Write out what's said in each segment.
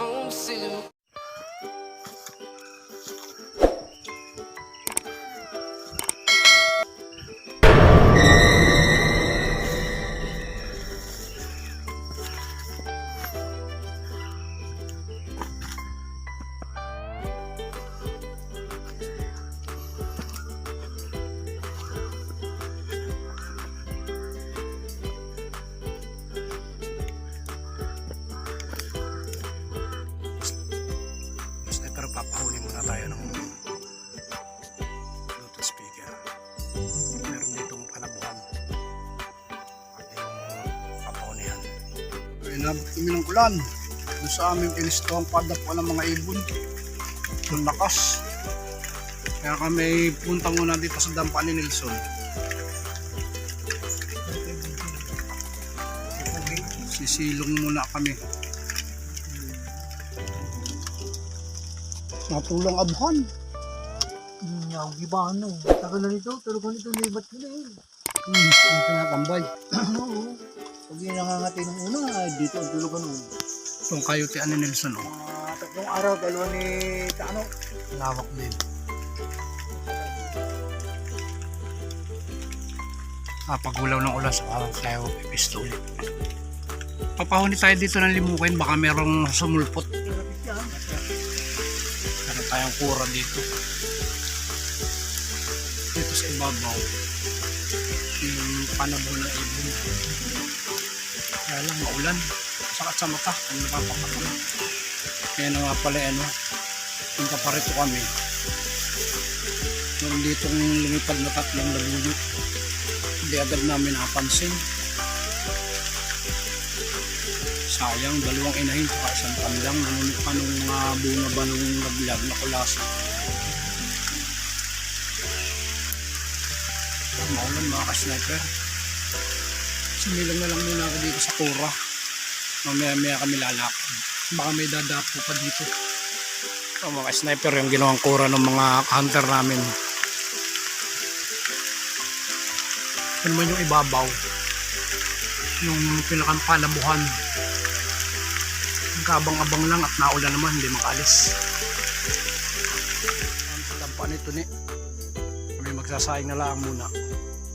own suit. Inabot kami ng ulan. Doon sa aming pinistuang padap ng mga ibon. Ang lakas. Kaya kami punta muna dito sa dampa ni Nelson. Sisilong muna kami. Natulang abhan. Yung iba ano, tagal na nito, pero ganito nilibat ko na eh. Hmm, yung tinatambay. Oo. Pag yung nangangati ng una, dito ang tulog ano. Itong kayutian ni Nelson, oh. Mga tatlong araw, dalawa ni Tano. Lawak din. Ah, pagulaw ng ulan sa parang tayo pipisto ulit. Papahuni tayo dito ng limukin, baka merong sumulpot. Meron tayong kura dito. Dito sa ibabaw. Yung panabo ng ibon. Kaya lang maulan. Sakit sa mata. Ang napapakakama. Kaya na nga pala ano. Punta pa kami. Nung dito lumipad na tatlong labuyo. Hindi agad namin napansin. Sayang, dalawang inahin at isang tandang nanunok pa nung uh, bunga ba nung naglag na kulasa. Maulan mga ka-sniper. Sumilang na lang muna ako dito sa Kura. Mamaya maya kami lalakad. Baka may dadapo pa dito. Ito mga sniper yung ginawang kura ng mga hunter namin. Yan naman yung ibabaw. Yung pinakang palabuhan. Kabang-abang lang at naulan naman, hindi makalis. Ang dampa nito ni. Kami magsasayang na lang muna.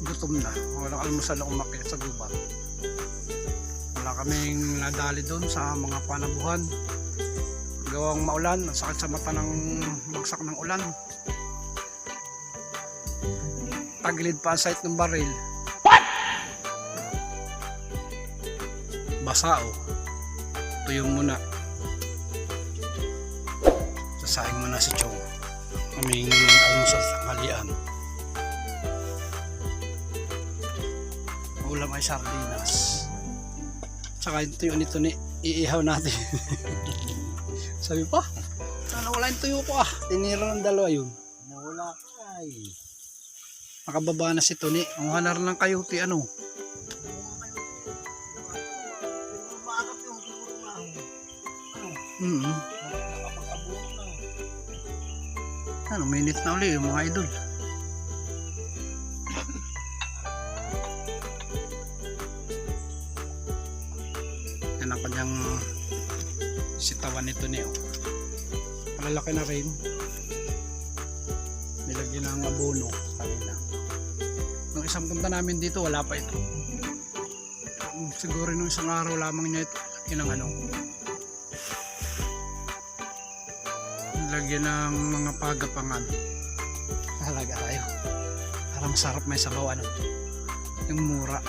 Gutom na. Walang almusal na umakyat sa gubat. Wala kaming nadali doon sa mga panabuhan. Gawang maulan, ang sakit sa mata ng bagsak ng ulan. Tagilid pa ang site ng baril. Basa oh. Tuyo muna. Sasaing muna si Chong. Aming almusal tanghalian. Ulam ay sardinas. Tsaka yung tuyo nito ni iihaw natin. Sabi pa, sana wala yung tuyo ko ah. Tinira ng dalawa yun. Nawala eh. Nakababa na si Tony. Ang hanar ng kayuti ano. Mm na. Ano, minute na uli yung mga idol. Nito niyo. Malalaki na rin. Nilagyan ng abono kanina. Nung isang punta namin dito, wala pa ito. Siguro nung isang araw lamang niya ito. Yun ang ano. Nilagyan ng mga pagapangan. Talaga tayo. Para masarap may sabaw ano. Yung mura.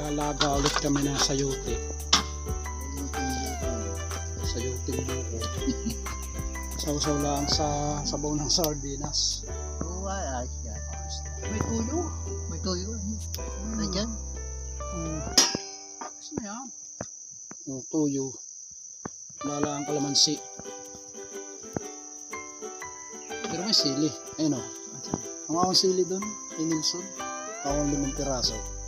Lalaga ulit kami ng sayote. Sayote buko. Sausaw lang sa sabaw ng sardinas. Oo, ay, ayos yan. May tuyo. May tuyo. Nandiyan. Hmm. Kasi na yan. Yung tuyo. Lala ang kalamansi. Pero may sili. Ayun o. Ang akong sili doon. Kay Nilsson. Akong limang piraso.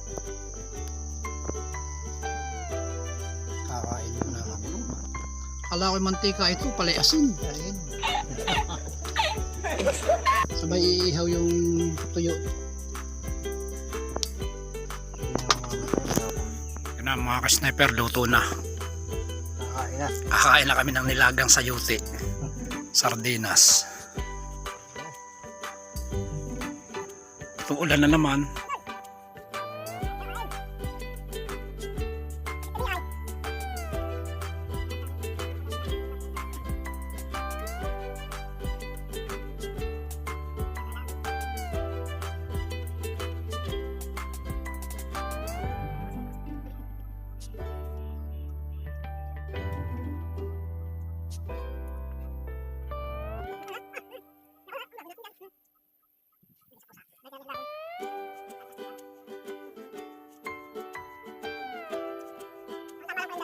Kala ko yung mantika ito. Palay asin. Ayun. Sabay iihaw yung tuyo. Yan na mga ka-sniper, luto na. Kakain na. Kakain na kami ng nilagang sayuti. Sardinas. Tuulan na naman.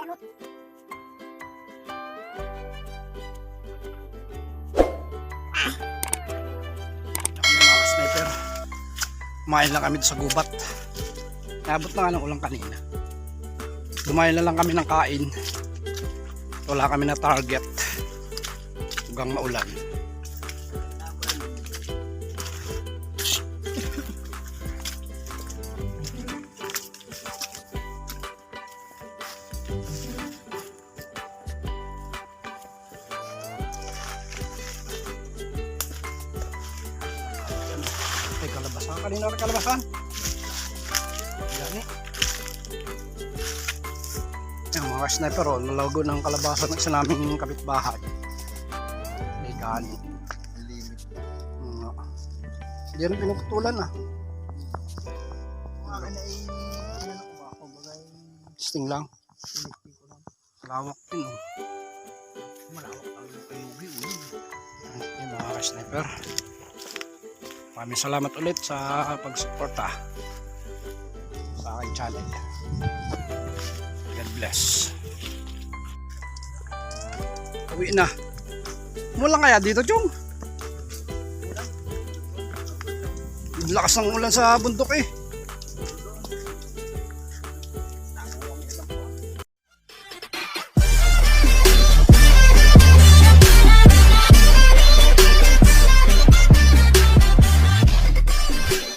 Sniper. Kumain lang kami sa gubat. Nabot na nga ng ulang kanina. Dumayo na lang kami ng kain. Wala kami na target. Hugang maulan. Kalabasan. Kanina rin kalabasan. Eh. Yung mga sniper oh, nalago ng kalabasan ng isa naming kapitbahay. May gani. Mm. Hindi rin pinuputulan ah. Akin na ay, ano ko ba ako, bagay, Sting lang. sinisting ko lang. Lawak din oh. Malawak ang ulo. Yung mga sniper. Maraming salamat ulit sa pagsuporta sa aking channel. God bless. Uwi na. Mula kaya dito, Chong? Lakas ng ulan sa bundok eh.